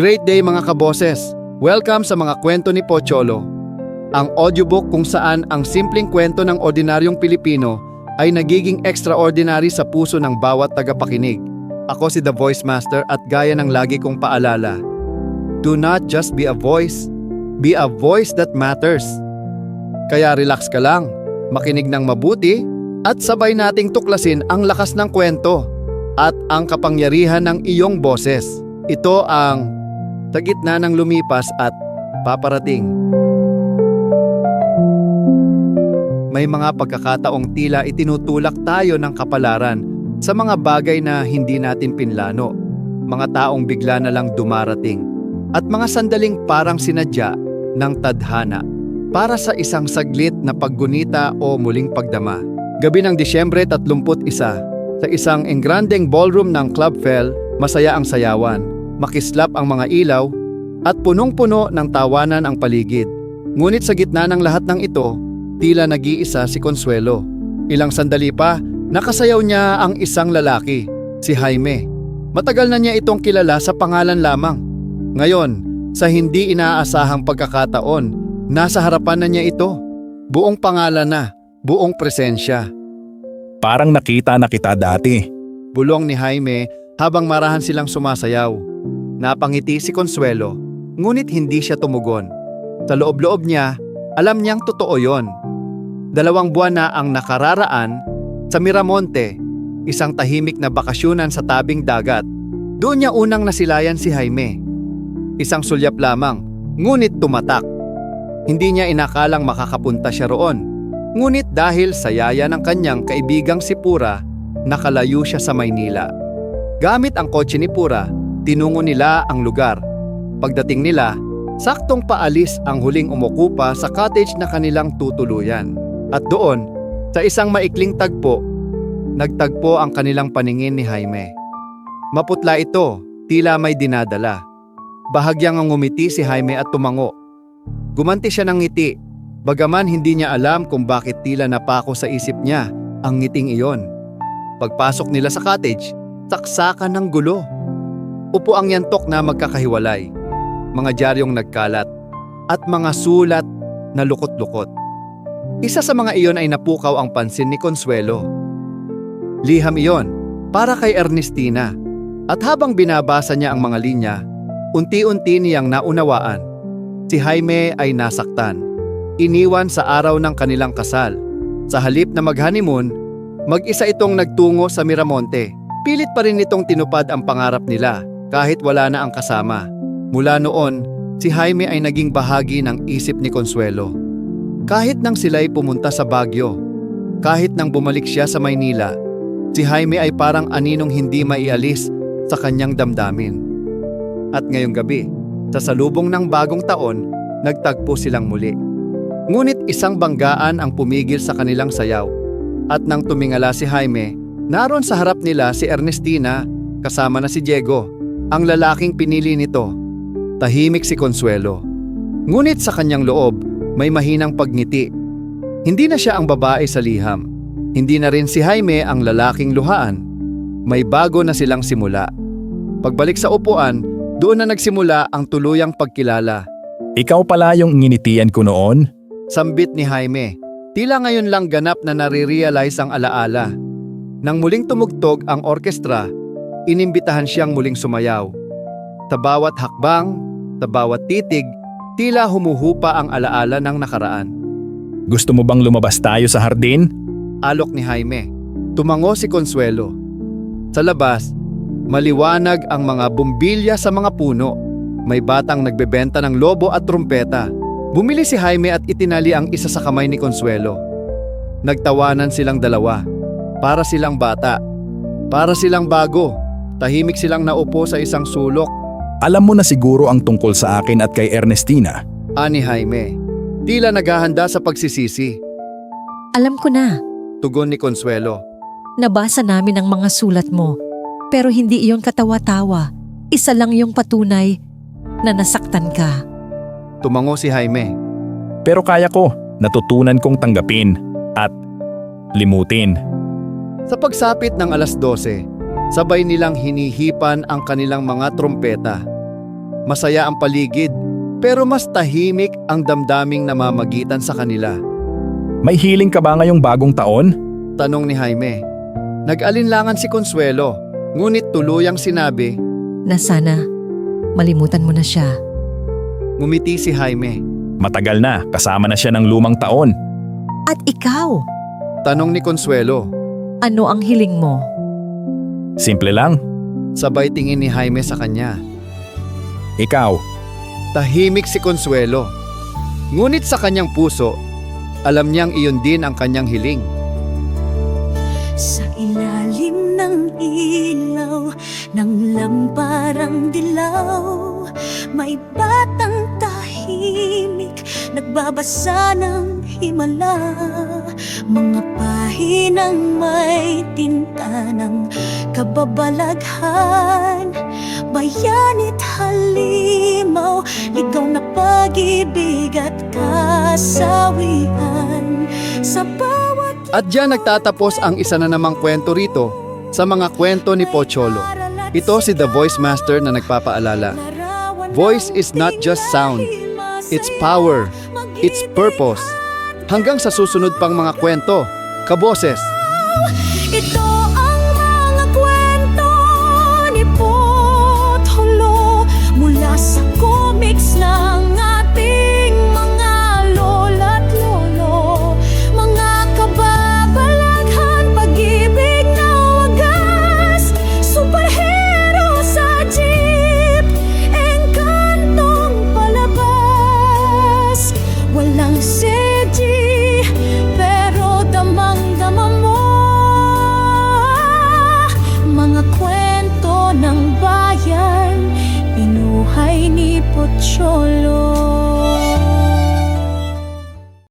Great day mga kaboses! Welcome sa mga kwento ni Pocholo. Ang audiobook kung saan ang simpleng kwento ng ordinaryong Pilipino ay nagiging extraordinary sa puso ng bawat tagapakinig. Ako si The Voice Master at gaya ng lagi kong paalala. Do not just be a voice, be a voice that matters. Kaya relax ka lang, makinig ng mabuti at sabay nating tuklasin ang lakas ng kwento at ang kapangyarihan ng iyong boses. Ito ang sa gitna ng lumipas at paparating. May mga pagkakataong tila itinutulak tayo ng kapalaran sa mga bagay na hindi natin pinlano, mga taong bigla na lang dumarating, at mga sandaling parang sinadya ng tadhana para sa isang saglit na paggunita o muling pagdama. Gabi ng Disyembre 31, sa isang engrandeng ballroom ng Club Fel, masaya ang sayawan, makislap ang mga ilaw, at punong-puno ng tawanan ang paligid. Ngunit sa gitna ng lahat ng ito, tila nag-iisa si Consuelo. Ilang sandali pa, nakasayaw niya ang isang lalaki, si Jaime. Matagal na niya itong kilala sa pangalan lamang. Ngayon, sa hindi inaasahang pagkakataon, nasa harapan na niya ito. Buong pangalan na, buong presensya. Parang nakita na kita dati. Bulong ni Jaime habang marahan silang sumasayaw. Napangiti si Consuelo, ngunit hindi siya tumugon. Sa loob-loob niya, alam niyang totoo yon. Dalawang buwan na ang nakararaan sa Miramonte, isang tahimik na bakasyonan sa tabing dagat. Doon niya unang nasilayan si Jaime. Isang sulyap lamang, ngunit tumatak. Hindi niya inakalang makakapunta siya roon. Ngunit dahil sa yaya ng kanyang kaibigang si Pura, nakalayo siya sa Maynila. Gamit ang kotse ni Pura, tinungo nila ang lugar. Pagdating nila, saktong paalis ang huling umukupa sa cottage na kanilang tutuluyan. At doon, sa isang maikling tagpo, nagtagpo ang kanilang paningin ni Jaime. Maputla ito, tila may dinadala. Bahagyang ang ngumiti si Jaime at tumango. Gumanti siya ng ngiti, bagaman hindi niya alam kung bakit tila napako sa isip niya ang ngiting iyon. Pagpasok nila sa cottage, saksakan ng gulo. Upo ang yantok na magkakahiwalay, mga diaryong nagkalat, at mga sulat na lukot-lukot. Isa sa mga iyon ay napukaw ang pansin ni Consuelo. Liham iyon para kay Ernestina at habang binabasa niya ang mga linya, unti-unti niyang naunawaan. Si Jaime ay nasaktan. Iniwan sa araw ng kanilang kasal. Sa halip na mag-honeymoon, mag-isa itong nagtungo sa Miramonte. Pilit pa rin itong tinupad ang pangarap nila kahit wala na ang kasama. Mula noon, si Jaime ay naging bahagi ng isip ni Consuelo. Kahit nang sila'y pumunta sa Baguio, kahit nang bumalik siya sa Maynila, si Jaime ay parang aninong hindi maialis sa kanyang damdamin. At ngayong gabi, sa salubong ng bagong taon, nagtagpo silang muli. Ngunit isang banggaan ang pumigil sa kanilang sayaw. At nang tumingala si Jaime, naroon sa harap nila si Ernestina kasama na si Diego, ang lalaking pinili nito. Tahimik si Consuelo. Ngunit sa kanyang loob, may mahinang pagngiti. Hindi na siya ang babae sa liham. Hindi na rin si Jaime ang lalaking luhaan. May bago na silang simula. Pagbalik sa upuan, doon na nagsimula ang tuluyang pagkilala. Ikaw pala yung nginitian ko noon? Sambit ni Jaime. Tila ngayon lang ganap na nare-realize ang alaala. Nang muling tumugtog ang orkestra, inimbitahan siyang muling sumayaw. Sa bawat hakbang, sa bawat titig, tila humuhupa ang alaala ng nakaraan. Gusto mo bang lumabas tayo sa hardin? Alok ni Jaime. Tumango si Consuelo. Sa labas, maliwanag ang mga bumbilya sa mga puno. May batang nagbebenta ng lobo at trumpeta. Bumili si Jaime at itinali ang isa sa kamay ni Consuelo. Nagtawanan silang dalawa. Para silang bata. Para silang bago. Tahimik silang naupo sa isang sulok. Alam mo na siguro ang tungkol sa akin at kay Ernestina. Ani Jaime. Tila naghahanda sa pagsisisi. Alam ko na, Tugon ni Consuelo. nabasa namin ang mga sulat mo. Pero hindi iyon katawa-tawa. Isa lang yung patunay na nasaktan ka. Tumango si Jaime. Pero kaya ko, natutunan kong tanggapin at limutin. Sa pagsapit ng alas 12, sabay nilang hinihipan ang kanilang mga trompeta. Masaya ang paligid, pero mas tahimik ang damdaming namamagitan sa kanila. May healing ka ba ngayong bagong taon? Tanong ni Jaime. Nag-alinlangan si Consuelo, ngunit tuluyang sinabi, Na sana, malimutan mo na siya. ngumiti si Jaime. Matagal na, kasama na siya ng lumang taon. At ikaw, Tanong ni Consuelo, ano ang hiling mo? Simple lang. sabay tingin ni Jaime sa kanya. Ikaw, Tahimik si Consuelo. Ngunit sa kanyang puso, alam niyang iyon din ang kanyang hiling. Sa ilalim ng ilaw ng lamparang dilaw May batang tahimik nagbabasa ng himala Mga pahinang may tinta ng kababalaghan Bayanit halimaw, ligaw na pag-ibig at kasawian Sa bawat At diyan nagtatapos ang isa na namang kwento rito sa mga kwento ni Pocholo. Ito si The Voice Master na nagpapaalala. Voice is not just sound, it's power, it's purpose. Hanggang sa susunod pang mga kwento, kaboses! Kwento